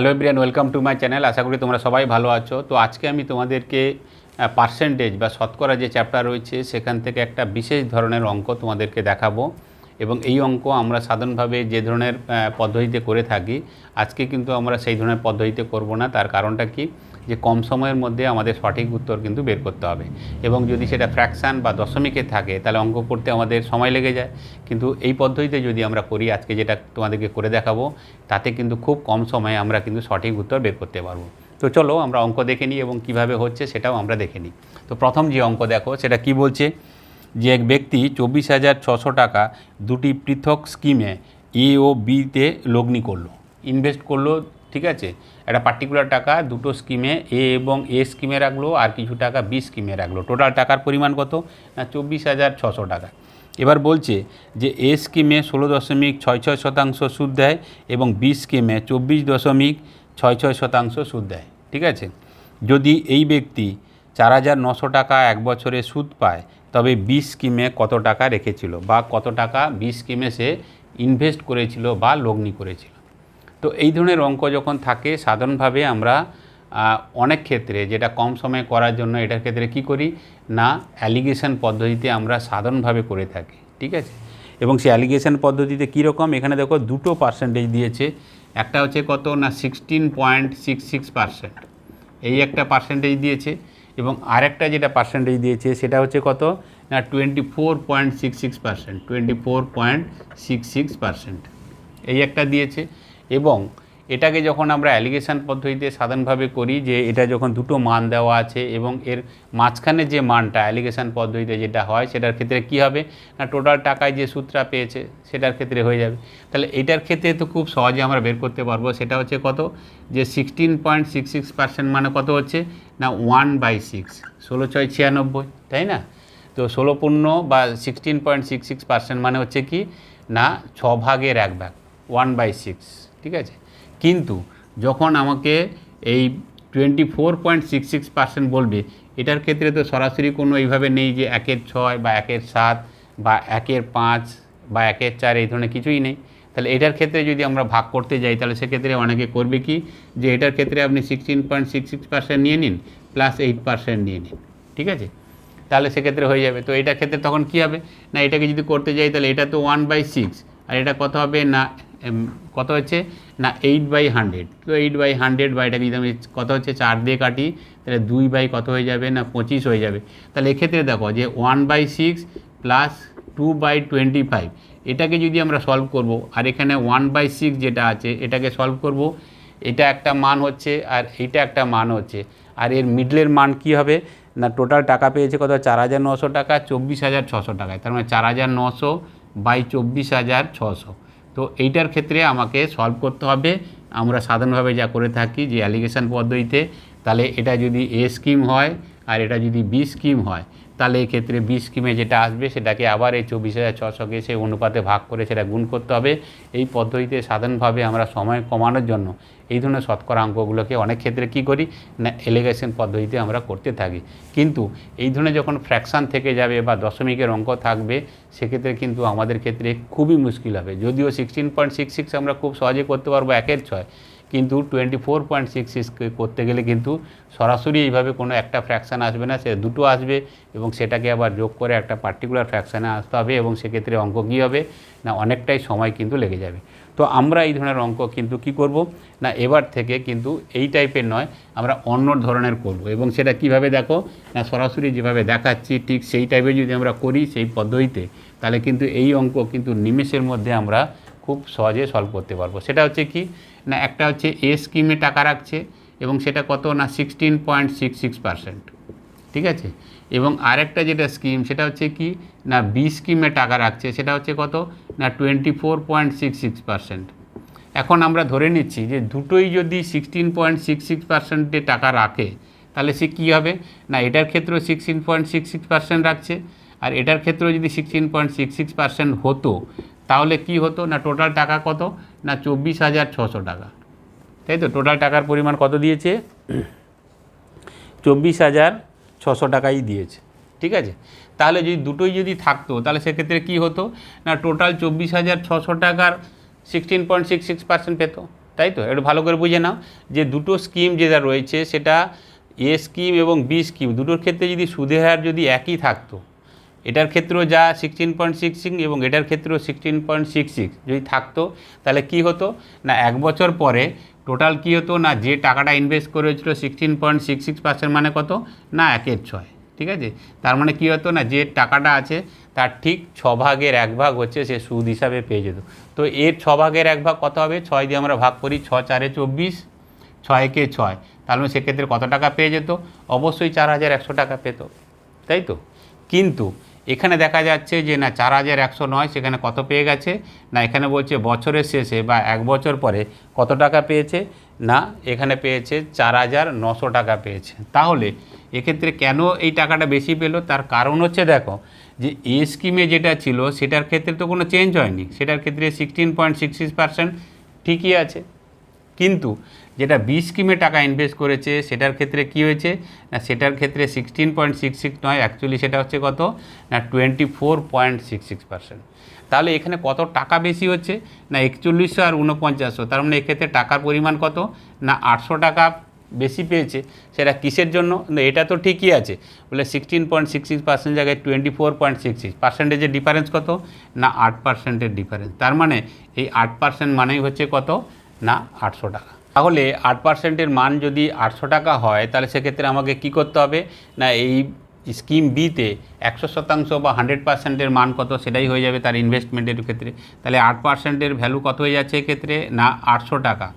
Hello everyone welcome to my channel আশা করি তোমরা সবাই ভালো আছো। তো আজকে আমি তোমাদেরকে পার্সেন্টেজ বা শতকরা যে চ্যাপ্টার রয়েছে, সেখান থেকে একটা বিশেষ ধরনের অঙ্ক তোমাদেরকে দেখাবো। এবং এই অঙ্ক আমরা সাধারণভাবে যে ধরনের পদ্ধতিতে করে থাকি, আজকে কিন্তু আমরা সেই ধরনের পদ্ধতিতে করব না। তার কারণটা কি? যে কম সময়ের মধ্যে আমাদের সঠিক উত্তর কিন্তু বের করতে হবে। এবং যদি সেটা ফ্র্যাকশান বা দশমিকে থাকে, তাহলে অঙ্ক করতে আমাদের সময় লেগে যায়। কিন্তু এই পদ্ধতিতে যদি আমরা করি, আজকে যেটা তোমাদেরকে করে দেখাবো, তাতে কিন্তু খুব কম সময়ে আমরা কিন্তু সঠিক উত্তর বের করতে পারব। তো চলো আমরা অঙ্ক দেখে নিই এবং কীভাবে হচ্ছে সেটাও আমরা দেখে নিই। তো প্রথম যে অঙ্ক দেখো, সেটা কি বলছে? যে এক ব্যক্তি চব্বিশ হাজার ছশো টাকা দুটি পৃথক স্কিমে এ ও বিতে লগ্নি করল। ইনভেস্ট করল ঠিক আছে? একটা পার্টিকুলার টাকা, দুটো স্কিমে এ এবং এ স্কিমে রাখল, আর কিছু টাকা বি স্কিমে রাখল। টোটাল টাকার পরিমাণ কত? না চব্বিশ হাজার ছশো টাকা। এবার বলছে যে এ স্কিমে ষোলো দশমিক ছয় ছয় শতাংশ সুদ দেয় এবং বি স্কিমে চব্বিশ দশমিক ছয় ছয় শতাংশ সুদ দেয়। ঠিক আছে? যদি এই ব্যক্তি চার হাজার নশো টাকা এক বছরে সুদ পায়, তবে বি স্কিমে কত টাকা রেখেছিল বা কত টাকা বি স্কিমে সে ইনভেস্ট করেছিল বা লগ্নি করেছিল? তো এই ধরনের অঙ্ক যখন থাকে, সাধারণভাবে আমরা অনেক ক্ষেত্রে যেটা কম সময়ে করার জন্য এটার ক্ষেত্রে কি করি? না, অ্যালিগেশন পদ্ধতিতে আমরা সাধারণভাবে করে থাকি, ঠিক আছে? এবং সেই অ্যালিগেশন পদ্ধতিতে কীরকম এখানে দেখো দুটো পার্সেন্টেজ দিয়েছে। একটা হচ্ছে কত? না sixteen point six six percent এই একটা পার্সেন্টেজ দিয়েছে এবং আরেকটা যেটা পার্সেন্টেজ দিয়েছে সেটা হচ্ছে কত? না twenty four point six six percent twenty four point six six percent এই একটা দিয়েছে। এবং এটাকে যখন আমরা অ্যালিগেশন পদ্ধতিতে সাধারণভাবে করি যে এটা যখন দুটো মান দেওয়া আছে এবং এর মাঝখানে যে মানটা অ্যালিগেশন পদ্ধতিতে যেটা হয় সেটার ক্ষেত্রে কি হবে? না, টোটাল টাকায় যে সূত্রটা পেয়েছে সেটার ক্ষেত্রে হয়ে যাবে। তাহলে এটার ক্ষেত্রে তো খুব সহজে আমরা বের করতে পারব। সেটা হচ্ছে কত? যে sixteen point six six percent মানে কত হচ্ছে? না ওয়ান বাই সিক্স ষোলো ছয় ছিয়ানব্বই, তাই না? তো ষোলো পূর্ণ বা sixteen point six six percent মানে হচ্ছে কি? না, ছ ভাগের এক ভাগ ওয়ান বাই সিক্স ঠিক আছে? কিন্তু যখন আমাকে এই twenty four point six six percent বলবে, এটার ক্ষেত্রে তো সরাসরি কোনো এইভাবে নেই যে একের ছয় বা একের সাত বা একের পাঁচ বা একের চার, এই ধরনের কিছুই নেই। তাহলে এটার ক্ষেত্রে যদি আমরা ভাগ করতে যাই, তাহলে সেক্ষেত্রে অনেকে করবে কি? যে এটার ক্ষেত্রে আপনি sixteen point six six percent নিয়ে নিন প্লাস এইট পার্সেন্ট নিয়ে নিন, ঠিক আছে? তাহলে সেক্ষেত্রে হয়ে যাবে। তো এটার ক্ষেত্রে তখন কি হবে? না, এটাকে যদি করতে যাই, তাহলে এটা তো ওয়ান বাই সিক্স আর এটা কত হবে? না কত হচ্ছে? না এইট বাই হান্ড্রেড তো এইট বাই হান্ড্রেড বা এটাকে যদি আমি কত হচ্ছে? চার দিয়ে কাটি, তাহলে দুই বাই কত হয়ে যাবে? না, পঁচিশ হয়ে যাবে। তাহলে এক্ষেত্রে দেখো যে one by six plus two by twenty five এটাকে যদি আমরা সলভ করব, আর এখানে ওয়ান বাই সিক্স যেটা আছে, এটাকে সলভ করব, এটা একটা মান হচ্ছে, আর এইটা একটা মান হচ্ছে। আর এর মিডলের মান কি হবে? না টোটাল টাকা পেয়েছে কত? চার হাজার নশো টাকা, চব্বিশ হাজার ছশো টাকায়। তার মানে চার হাজার নশো বাই চব্বিশ হাজার ছশো। তো এইটার ক্ষেত্রে আমাকে সলভ করতে হবে। আমরা সাধারণভাবে যা করে থাকি যে অ্যালিগেশন পদ্ধতিতে, তাহলে এটা যদি এ স্কিম হয় আর এটা যদি বি স্কিম হয় তাহলে এক্ষেত্রে বি স্কিমে যেটা আসবে, সেটাকে আবার এই চব্বিশ হাজার ছশোকে সেই অনুপাতে ভাগ করে সেটা গুণ করতে হবে। এই পদ্ধতিতে সাধারণভাবে আমরা সময় কমানোর জন্য এই ধরনের শতকরা অঙ্কগুলোকে অনেক ক্ষেত্রে কি করি? না, এলিগেশন পদ্ধতিতে আমরা করতে থাকি। কিন্তু এই ধরনের যখন ফ্র্যাকশান থেকে যাবে বা দশমিকের অঙ্ক থাকবে, সেক্ষেত্রে কিন্তু আমাদের ক্ষেত্রে খুবই মুশকিল হবে। যদিও সিক্সটিন পয়েন্ট সিক্স সিক্স আমরা খুব সহজে করতে পারব একের ছয় কিন্তু twenty four point six six করতে গেলে কিন্তু সরাসরি এইভাবে কোনো একটা ফ্র্যাকশান আসবে না, সে দুটো আসবে এবং সেটাকে আবার যোগ করে একটা পার্টিকুলার ফ্র্যাকশানে আসতে হবে এবং সেক্ষেত্রে অঙ্ক কী হবে? না, অনেকটাই সময় কিন্তু লেগে যাবে। তো আমরা এই ধরনের অঙ্ক কিন্তু কি করব? না, এবার থেকে কিন্তু এই টাইপের নয়, আমরা অন্য ধরনের করব এবং সেটা কীভাবে দেখো? না, সরাসরি যেভাবে দেখাচ্ছি, ঠিক সেই টাইপের যদি আমরা করি সেই পদ্ধতিতে, তাহলে কিন্তু এই অঙ্ক কিন্তু নিমেষের মধ্যে আমরা খুব সহজে সলভ করতে পারব। সেটা হচ্ছে কি? না, একটা হচ্ছে এ স্কিমে টাকা রাখছে এবং সেটা কত না sixteen point six six percent ঠিক আছে? এবং আরেকটা যেটা স্কিম সেটা হচ্ছে কি, না বি স্কিমে টাকা রাখছে, সেটা হচ্ছে কত? না twenty four point six six percent এখন আমরা ধরে নিচ্ছি যে দুটোই যদি সিক্সটিন পয়েন্ট সিক্স সিক্স পার্সেন্টে টাকা রাখে, তাহলে সে কী হবে? না, এটার ক্ষেত্রেও sixteen point six six percent রাখছে, আর এটার ক্ষেত্রেও যদি sixteen point six six percent হতো তাহলে কি হতো? না টোটাল টাকা কত? না চব্বিশ হাজার ছশো টাকা। তাই তো? টোটাল টাকার পরিমাণ কত দিয়েছে? চব্বিশ হাজার ছশো টাকাই দিয়েছে। ঠিক আছে? তাহলে যদি দুটোই যদি থাকতো, তাহলে সেক্ষেত্রে কী হতো? না টোটাল চব্বিশ হাজার ছশো টাকার sixteen point six six percent পেতো। তাই তো? একটু ভালো করে বুঝে নাও যে দুটো স্কিম যেটা রয়েছে, সেটা এ স্কিম এবং বি স্কিম দুটোর ক্ষেত্রে যদি সুদের হার যদি একই থাকতো এটার ক্ষেত্রেও যা সিক্সটিন পয়েন্ট সিক্স সিক্স এবং এটার ক্ষেত্রেও সিক্সটিন পয়েন্ট সিক্স সিক্স যদি থাকতো, তাহলে কি হতো? না, এক বছর পরে টোটাল কী হতো? না, যে টাকাটা ইনভেস্ট করেছিল sixteen point six six percent মানে কত? না, একের ছয়, ঠিক আছে? তার মানে কী হতো? না, যে টাকাটা আছে, তার ঠিক ছ ভাগের এক ভাগ হচ্ছে সে সুদ হিসাবে পেয়ে যেত। তো এর ছ ভাগের এক ভাগ কত হবে? ছয় দিয়ে আমরা ভাগ করি, ছ চারে চব্বিশ, ছয়কে ছয়। তাহলে সেক্ষেত্রে কত টাকা পেয়ে যেত? অবশ্যই চার হাজার একশো টাকা পেত, তাই তো? কিন্তু এখানে দেখা যাচ্ছে যে না চার হাজার একশো নয়, সেখানে কত পেয়ে গেছে? না, এখানে বলছে বছরের শেষে বা এক বছর পরে কত টাকা পেয়েছে? না, এখানে পেয়েছে চার হাজার নশো টাকা পেয়েছে। তাহলে এক্ষেত্রে কেন এই টাকাটা বেশি পেল? তার কারণ হচ্ছে দেখো, যে এ স্কিমে যেটা ছিল, সেটার ক্ষেত্রে তো কোনো চেঞ্জ হয়নি। সেটার ক্ষেত্রে sixteen point six six percent ঠিকই আছে। কিন্তু যেটা বি স্কিমে টাকা ইনভেস্ট করেছে, সেটার ক্ষেত্রে কি হয়েছে? না, সেটার ক্ষেত্রে সিক্সটিন পয়েন্ট সিক্স সিক্স নয় অ্যাকচুয়ালি সেটা হচ্ছে কত? না twenty four point six six percent তাহলে এখানে কত টাকা বেশি হচ্ছে? না, একচল্লিশশো আর উনপঞ্চাশশো তার মানে এক্ষেত্রে টাকার পরিমাণ কত? না, আটশো টাকা বেশি পেয়েছে। সেটা কিসের জন্য? না, এটা তো ঠিকই আছে। বলে sixteen point six six percent জায়গায় twenty four point six six পার্সেন্টেজের difference কত? না, আট পার্সেন্টের ডিফারেন্স তার মানে এই আট পার্সেন্ট মানেই হচ্ছে কত? না, আটশো টাকা। তাহলে আট পার্সেন্টের মান যদি আটশো টাকা হয়, তাহলে সেক্ষেত্রে আমাকে কি করতে হবে? না, এই স্কিম বিতে একশো শতাংশ বা হান্ড্রেড পার্সেন্টের মান কত, সেটাই হয়ে যাবে তার ইনভেস্টমেন্টের ক্ষেত্রে। তাহলে আট পার্সেন্টের ভ্যালু কত হয়ে যাচ্ছে এক্ষেত্রে? না, আটশো টাকা।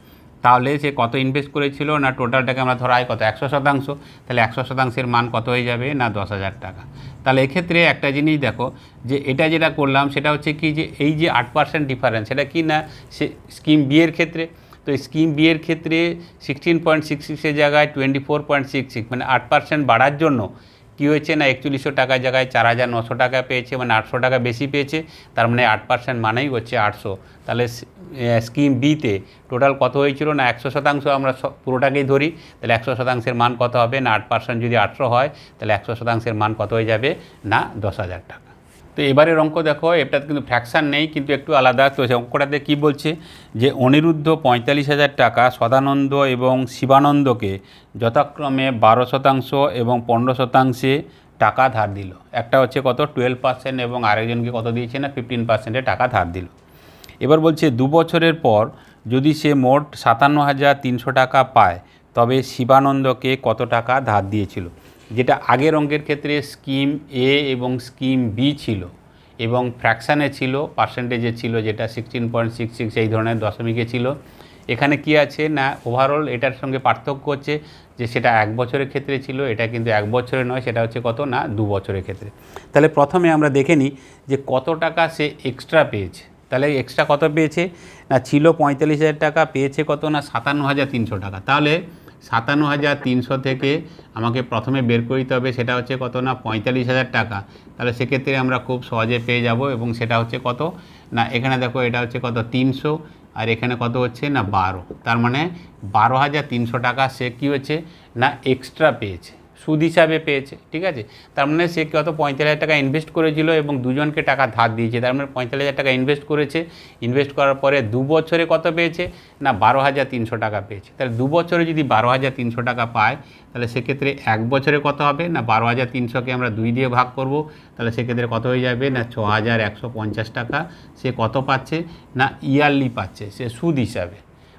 তাহলে সে কত ইনভেস্ট করেছিল? না টোটালটাকে আমরা ধরাই কত? একশো শতাংশ। তাহলে একশো শতাংশের মান কত হয়ে যাবে? না, দশ হাজার টাকা। তাহলে এক্ষেত্রে একটা জিনিস দেখো, যে এটা যেটা করলাম, সেটা হচ্ছে কি, যে এই যে আট পার্সেন্ট ডিফারেন্স সেটা কি না, সে স্কিম বিয়ের ক্ষেত্রে তো স্কিম বি এর ক্ষেত্রে সিক্সটিন পয়েন্ট সিক্স সিক্সের জায়গায় twenty four point six six মানে আট পার্সেন্ট বাড়ার জন্য কী হয়েছে না একচল্লিশশো টাকার জায়গায় চার হাজার নশো টাকা পেয়েছে মানে আটশো টাকা বেশি পেয়েছে, তার মানে আট পার্সেন্ট মানেই হচ্ছে আটশো। তাহলে স্কিম বিতে টোটাল কত হয়েছিল না একশো শতাংশ আমরা পুরোটাকেই ধরি, তাহলে একশো শতাংশের মান কত হবে না আট পার্সেন্ট যদি আটশো হয়, তাহলে একশো শতাংশের মান কত হয়ে যাবে না দশ হাজার টাকা। তো এবারের অঙ্ক দেখো, এটাতে কিন্তু ফ্র্যাকশান নেই, কিন্তু একটু আলাদা। তো অঙ্কটাতে কী বলছে? যে অনিরুদ্ধ পঁয়তাল্লিশ হাজার টাকা সদানন্দ এবং শিবানন্দকে যথাক্রমে বারো শতাংশ এবং পনেরো শতাংশে টাকা ধার দিল। একটা হচ্ছে কত? টুয়েলভ পার্সেন্ট এবং আরেকজনকে কত দিয়েছে না? ফিফটিন পার্সেন্টে টাকা ধার দিল। এবার বলছে, দু বছরের পর যদি সে মোট সাতান্ন হাজার তিনশো টাকা পায়, তবে শিবানন্দকে কত টাকা ধার দিয়েছিল? যেটা আগের অঙ্কের ক্ষেত্রে স্কিম এ এবং স্কিম বি ছিল এবং ফ্র্যাকশানে ছিল পার্সেন্টেজে ছিল যেটা সিক্সটিন পয়েন্ট সিক্স সিক্স এই ধরনের দশমিকে ছিল। এখানে কি আছে? না ওভারঅল এটার সঙ্গে পার্থক্য হচ্ছে যে সেটা এক বছরের ক্ষেত্রে ছিল, এটা কিন্তু এক বছরে নয়, সেটা হচ্ছে কত? না, দু বছরের ক্ষেত্রে। তাহলে প্রথমে আমরা দেখে নিই যে কত টাকা সে এক্সট্রা পেয়েছে। তাহলে এক্সট্রা কত পেয়েছে? না, ছিল পঁয়তাল্লিশ হাজার টাকা, পেয়েছে কত? না, সাতান্ন হাজার তিনশো টাকা। তাহলে সাতান্ন হাজার তিনশো থেকে আমাকে প্রথমে বের করে দিতে হবে, সেটা হচ্ছে কত না, পঁয়তাল্লিশ হাজার টাকা। তাহলে সেক্ষেত্রে আমরা খুব সহজে পেয়ে যাব এবং সেটা হচ্ছে কত? না, এখানে দেখো এটা হচ্ছে কত, তিনশো, আর এখানে কত হচ্ছে না, বারো। তার মানে বারো হাজার তিনশো টাকা সে কী হচ্ছে? না এক্সট্রা পেয়েছে। সুদ হিসাবে পেয়েছে, ঠিক আছে? তার মানে সে কত? পঁয়তাল্লিশ টাকা ইনভেস্ট করেছিল এবং দুজনকে টাকা ধার দিয়েছে। তার মানে পঁয়তাল্লিশ টাকা ইনভেস্ট করেছে। ইনভেস্ট করার পরে দু বছরে কত পেয়েছে? না, বারো হাজার তিনশো টাকা পেয়েছে। তাহলে দু বছরে যদি বারো হাজার তিনশো টাকা পায়, তাহলে সেক্ষেত্রে এক বছরে কত হবে? না, বারো হাজার তিনশোকে আমরা দুই দিয়ে ভাগ করব, তাহলে সেক্ষেত্রে কত হয়ে যাবে? না, ছ হাজার একশো পঞ্চাশ টাকা সে কত পাচ্ছে? না, ইয়ারলি পাচ্ছে সে সুদ হিসাবে।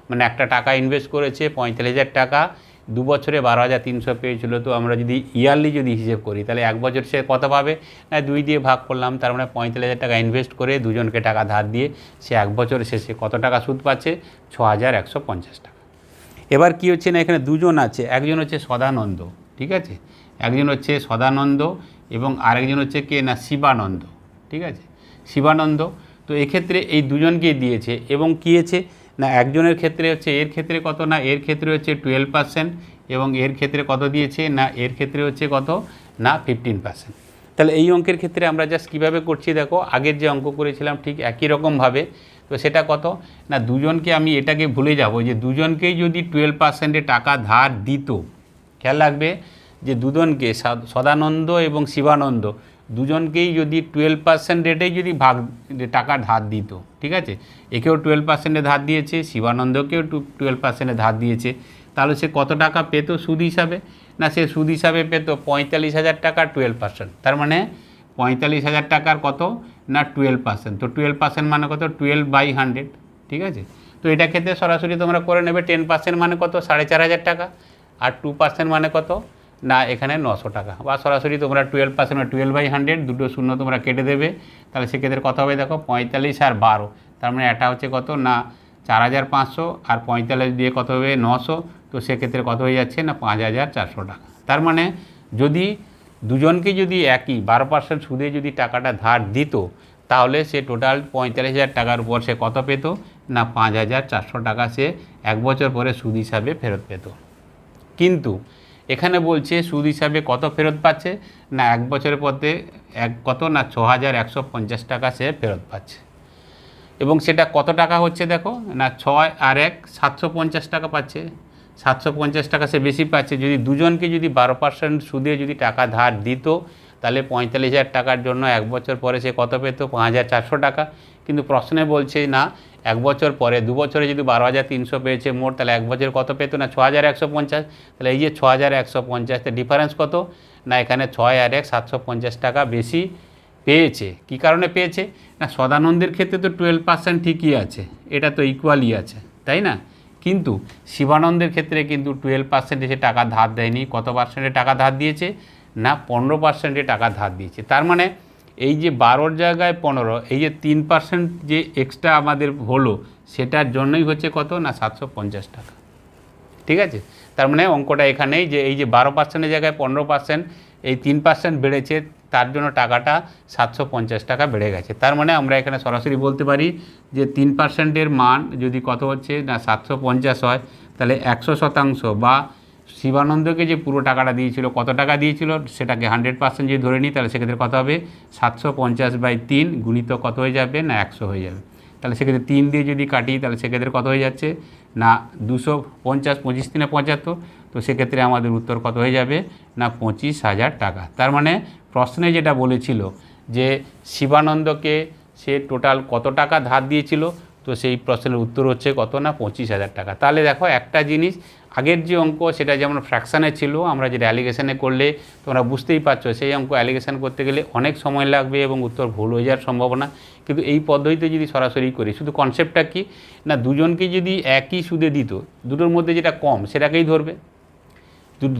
মানে একটা টাকা ইনভেস্ট করেছে, পঁয়তাল্লিশ হাজার টাকা দু বছরে বারো হাজার তিনশো পেয়েছিল, তো আমরা যদি ইয়ারলি যদি হিসেব করি, তাহলে এক বছর সে কত পাবে? না দুই দিয়ে ভাগ করলাম, তার মানে পঁয়তাল্লিশ হাজার টাকা ইনভেস্ট করে দুজনকে টাকা ধার দিয়ে সে এক বছর শেষে কত টাকা সুদ পাচ্ছে? ছ হাজার একশো পঞ্চাশ টাকা। এবার কি হচ্ছে না, এখানে দুজন আছে, একজন হচ্ছে সদানন্দ, ঠিক আছে? একজন হচ্ছে সদানন্দ এবং আরেকজন হচ্ছে কে না, শিবানন্দ, ঠিক আছে? শিবানন্দ, তো এক্ষেত্রে এই দুজনকে দিয়েছে এবং কী হয়েছে না, একজনের ক্ষেত্রে হচ্ছে এর ক্ষেত্রে কত, না এর ক্ষেত্রে হচ্ছে টুয়েলভ পার্সেন্ট এবং এর ক্ষেত্রে কত দিয়েছে, না এর ক্ষেত্রে হচ্ছে কত, না ফিফটিন পার্সেন্ট তাহলে এই অঙ্কের ক্ষেত্রে আমরা জাস্ট কীভাবে করছি দেখো, আগের যে অঙ্ক করেছিলাম ঠিক একই রকমভাবে, তো সেটা কত, না দুজনকে আমি এটাকে ভুলে যাব, যে দুজনকেই যদি টুয়েলভ পার্সেন্টে টাকা ধার দিত, খেয়াল রাখবে যে দুজনকে সদ- সদানন্দ এবং শিবানন্দ দুজনকেই যদি টুয়েলভ পার্সেন্ট রেটেই যদি ভাগ টাকা ধার দিত, ঠিক আছে? একেও টুয়েলভ পার্সেন্টে ধার দিয়েছে, শিবানন্দকেও টুয়েলভ পার্সেন্টে ধার দিয়েছে। তাহলে সে কত টাকা পেত সুদ হিসাবে? না, সে সুদ হিসাবে পেতো পঁয়তাল্লিশ হাজার টাকা টুয়েলভ পার্সেন্ট তার মানে পঁয়তাল্লিশ হাজার টাকার কত? না টুয়েলভ পার্সেন্ট তো টুয়েলভ পার্সেন্ট মানে কত? টুয়েলভ বাই হান্ড্রেড ঠিক আছে? তো এটা ক্ষেত্রে সরাসরি তোমরা করে নেবে টেন পার্সেন্ট মানে কত? সাড়ে চার হাজার টাকা। আর টু পার্সেন্ট মানে কত? না, এখানে নশো টাকা। বা সরাসরি তোমরা টুয়েলভ পার্সেন্ট বা টুয়েলভ বাই হান্ড্রেড দুটো শূন্য তোমরা কেটে দেবে। তাহলে সেক্ষেত্রে কত হবে, দেখো, পঁয়তাল্লিশ আর বারো। তার মানে এটা হচ্ছে কত? না, চার হাজার পাঁচশো আর পঁয়তাল্লিশ দিয়ে কত হবে? নশো। তো সেক্ষেত্রে কত হয়ে যাচ্ছে? না, পাঁচ হাজার চারশো টাকা। তার মানে যদি দুজনকে যদি একই, বারো পার্সেন্ট সুদে যদি টাকাটা ধার দিত, তাহলে সে টোটাল পঁয়তাল্লিশ হাজার টাকার উপর সে কত পেত? না, পাঁচ হাজার চারশো টাকা সে এক বছর পরে সুদ হিসাবে ফেরত পেত। কিন্তু এখানে বলছে সুদ হিসাবে কত ফেরত পাচ্ছে? না, এক বছরের পথে এক, কত না ছ হাজার একশো পঞ্চাশ টাকা সে ফেরত পাচ্ছে। এবং সেটা কত টাকা হচ্ছে দেখো? না, ছয় আর এক, সাতশো পঞ্চাশ টাকা পাচ্ছে। সাতশো পঞ্চাশ টাকা সে বেশি পাচ্ছে। যদি দুজনকে যদি বারো পার্সেন্ট সুদে যদি টাকা ধার দিত তাহলে পঁয়তাল্লিশ হাজার টাকার জন্য এক বছর পরে সে কত পেত? পাঁচ হাজার চারশো টাকা। কিন্তু প্রশ্নে বলছে, না, এক বছর পরে, দু বছরে যদি বারো হাজার তিনশো পেয়েছে মোট, তাহলে এক বছর কত পেত না? ছ হাজার একশো পঞ্চাশ। তাহলে এই যে ছ হাজার একশো পঞ্চাশ ডিফারেন্স কত? না, এখানে ছয় আর এক সাতশো পঞ্চাশ টাকা বেশি পেয়েছে। কি কারণে পেয়েছে? না, সদানন্দের ক্ষেত্রে তো টুয়েলভ পার্সেন্ট ঠিকই আছে। এটা তো ইকুয়ালি আছে, তাই না? কিন্তু শিবানন্দের ক্ষেত্রে কিন্তু টুয়েলভ পার্সেন্টে সে টাকা ধার দেয়নি। কত পার্সেন্টে টাকা ধার দিয়েছে? না পনেরো পার্সেন্টে টাকা ধার দিয়েছে। তার মানে এই যে বারোর জায়গায় পনেরো, এই যে তিন পার্সেন্ট যে এক্সট্রা আমাদের হলো, সেটার জন্যই হচ্ছে কত না সাতশো পঞ্চাশ টাকা। ঠিক আছে? তার মানে অঙ্কটা এখানেই যে এই যে বারো পার্সেন্টের জায়গায় পনেরো পার্সেন্ট এই তিন পার্সেন্ট বেড়েছে, তার জন্য টাকাটা সাতশো পঞ্চাশ টাকা বেড়ে গেছে। তার মানে আমরা এখানে সরাসরি বলতে পারি যে তিন পার্সেন্টের মান যদি কত হচ্ছে না সাতশো পঞ্চাশ হয়, তাহলে একশো শতাংশ বা শিবানন্দকে যে পুরো টাকাটা দিয়েছিল, কত টাকা দিয়েছিল, সেটাকে হান্ড্রেড পার্সেন্ট যদি ধরে নিই, তাহলে সেক্ষেত্রে কত হবে? সাতশো পঞ্চাশ বাই তিন গুণিত কত হয়ে যাবে? না, একশো হয়ে যাবে। তাহলে সেক্ষেত্রে তিন দিয়ে যদি কাটি, তাহলে সেক্ষেত্রে কত হয়ে যাচ্ছে? না, দুশো পঞ্চাশ, পঁচিশ তিনে পঁচাত্তর। তো সেক্ষেত্রে আমাদের উত্তর কত হয়ে যাবে? না, পঁচিশ হাজার টাকা। তার মানে প্রশ্নে যেটা বলেছিল যে শিবানন্দকে সে টোটাল কত টাকা ধার দিয়েছিল, তো সেই প্রশ্নের উত্তর হচ্ছে কত? না, পঁচিশ হাজার টাকা। তাহলে দেখো একটা জিনিস আগের যে অঙ্ক সেটা যেমন ফ্র্যাকশানে ছিল, আমরা যেটা অ্যালিগেশনে করলে তোমরা বুঝতেই পারছ, সেই অঙ্ক অ্যালিগেশন করতে গেলে অনেক সময় লাগবে এবং উত্তর ভুল হয়ে যাওয়ার সম্ভাবনা। কিন্তু এই পদ্ধতিতে যদি সরাসরি করি, শুধু কনসেপ্টটা কি? না, দুজনকে যদি একই সুদে দিত, দুটোর মধ্যে যেটা কম সেটাকেই ধরবে।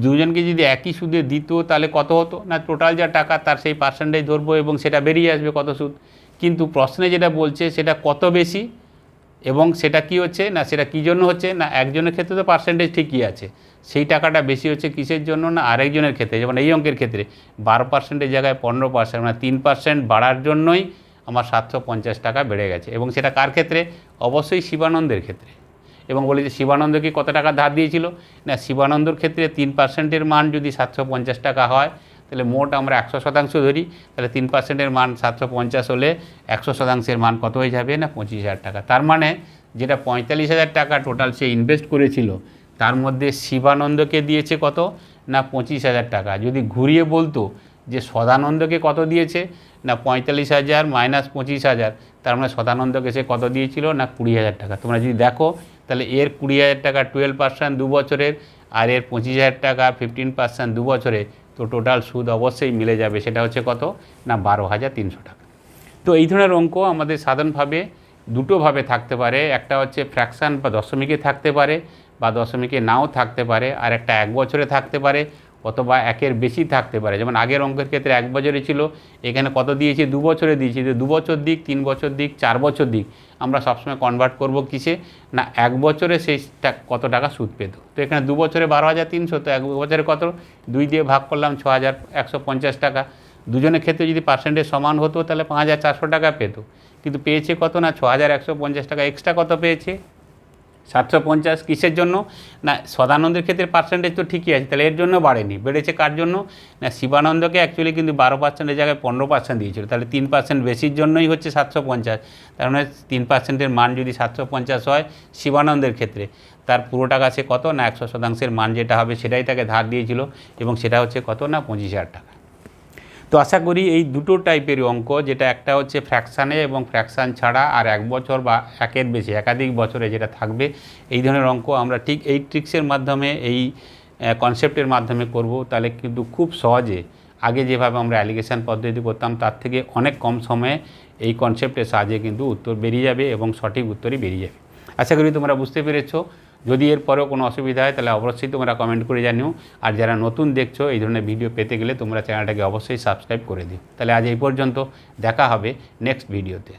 দুজনকে যদি একই সুদে দিত, তাহলে কত হতো? না টোটাল যা টাকা তার সেই পার্সেন্টেজ ধরবো এবং সেটা বেরিয়ে আসবে কত সুদ? কিন্তু প্রশ্নে যেটা বলছে সেটা কত বেশি? এবং সেটা কি হচ্ছে, না সেটা কী জন্য হচ্ছে, না একজনের ক্ষেত্রে তো পার্সেন্টেজ ঠিকই আছে। সেই টাকাটা বেশি হচ্ছে কিসের জন্য, না আরেকজনের ক্ষেত্রে? যেমন এই অঙ্কের ক্ষেত্রে বারো পার্সেন্টের জায়গায় পনেরো পার্সেন্ট মানে তিন পার্সেন্ট বাড়ার জন্যই আমার সাতশো পঞ্চাশ টাকা বেড়ে গেছে। এবং সেটা কার ক্ষেত্রে? অবশ্যই শিবানন্দের ক্ষেত্রে। এবং বলি যে শিবানন্দকে কত টাকা ধার দিয়েছিল? না, শিবানন্দর ক্ষেত্রে তিন পার্সেন্টের মান যদি সাতশো পঞ্চাশ টাকা হয় তাহলে মোট আমরা একশো শতাংশ ধরি, তাহলে তিন পার্সেন্টের মান সাতশো পঞ্চাশ হলে একশো শতাংশের মান কত হয়ে যাবে না পঁচিশ হাজার টাকা। তার মানে যেটা পঁয়তাল্লিশ হাজার টাকা টোটাল সে ইনভেস্ট করেছিল, তার মধ্যে শিবানন্দকে দিয়েছে কত না পঁচিশ হাজার টাকা। যদি ঘুরিয়ে বলতো যে সদানন্দকে কত দিয়েছে না পঁয়তাল্লিশ হাজার মাইনাস পঁচিশ হাজার, তার মানে সদানন্দকে সে কত দিয়েছিল না কুড়ি হাজার টাকা। তোমরা যদি দেখো, তাহলে এর কুড়ি হাজার টাকা টুয়েলভ পার্সেন্ট দু বছরের আর এর পঁচিশ হাজার টাকা ফিফটিন পার্সেন্ট দু বছরে তো টোটাল সুদ অবশ্যই মিলে যাবে, সেটা হচ্ছে কত? না, বারো হাজার তিনশো টাকা। তো এই ধরনের অঙ্ক আমাদের সাধারণভাবে দুটোভাবে থাকতে পারে, একটা হচ্ছে ফ্র্যাকশান বা দশমিকে থাকতে পারে বা দশমিকে নাও থাকতে পারে, আর একটা এক বছরে থাকতে পারে। অথবা একের বেশি থাকতে পারে। যেমন আগের অঙ্কের ক্ষেত্রে এক বছরে ছিল, এখানে কত দিয়েছি? দু বছরে দিয়েছি। যে দু বছর দিক, তিন বছর দিক, চার বছর দিক, আমরা সবসময় কনভার্ট করব কিসে? না, এক বছরে সেই কত টাকা সুদ পেত। তো এখানে দু বছরে বারো হাজার তিনশো, তো এক বছরে কত? দুই দিয়ে ভাগ করলাম ছ হাজার একশো পঞ্চাশ টাকা। দুজনের ক্ষেত্রে যদি পার্সেন্টেজ সমান হতো, তাহলে পাঁচ হাজার চারশো টাকা পেতো। কিন্তু পেয়েছে কত না? ছ হাজার একশো পঞ্চাশ টাকা এক্সট্রা কত পেয়েছে? সাতশো পঞ্চাশ কিসের জন্য? না, সদানন্দের ক্ষেত্রে পার্সেন্টেজ তো ঠিকই আছে, তাহলে এর জন্য বাড়েনি। বেড়েছে কার জন্য? না, শিবানন্দকে অ্যাকচুয়ালি কিন্তু বারো পার্সেন্টের জায়গায় পনেরো পার্সেন্ট দিয়েছিল, তাহলে তিন পার্সেন্ট বেশির জন্যই হচ্ছে সাতশো পঞ্চাশ। তার মানে তিন পার্সেন্টের মান যদি সাতশো পঞ্চাশ হয় শিবানন্দের ক্ষেত্রে, তার পুরো টাকা সে কত? না, একশো শতাংশের মান যেটা হবে সেটাই তাকে ধার দিয়েছিল, এবং সেটা হচ্ছে কত? না, পঁচিশ হাজার টাকা। তো আশা করি এই দুটো টাইপের অঙ্ক, যেটা একটা হচ্ছে ফ্র্যাকশানে এবং ফ্র্যাকশান ছাড়া আর এক বছর বা একের বেশি, একাধিক বছরে যেটা থাকবে, এই ধরনের অঙ্ক আমরা ঠিক এই ট্রিক্সের মাধ্যমে, এই কনসেপ্টের মাধ্যমে করব। তাহলে কিন্তু খুব সহজে আগে যেভাবে আমরা অ্যালিগেশন পদ্ধতি করতাম, তার থেকে অনেক কম সময়ে এই কনসেপ্টের সাহায্যে কিন্তু উত্তর বেরিয়ে যাবে এবং সঠিক উত্তরই বেরিয়ে যাবে। আশা করি তোমরা বুঝতে পেরেছ। যদি এরপরেও কোনো অসুবিধা হয়, তাহলে অবশ্যই তোমরা কমেন্ট করে জানিও। আর যারা নতুন দেখছ, এই ধরনের ভিডিও পেতে গেলে তোমরা চ্যানেলটাকে অবশ্যই সাবস্ক্রাইব করে দিও। তাহলে আজ এই পর্যন্ত, দেখা হবে নেক্সট ভিডিওতে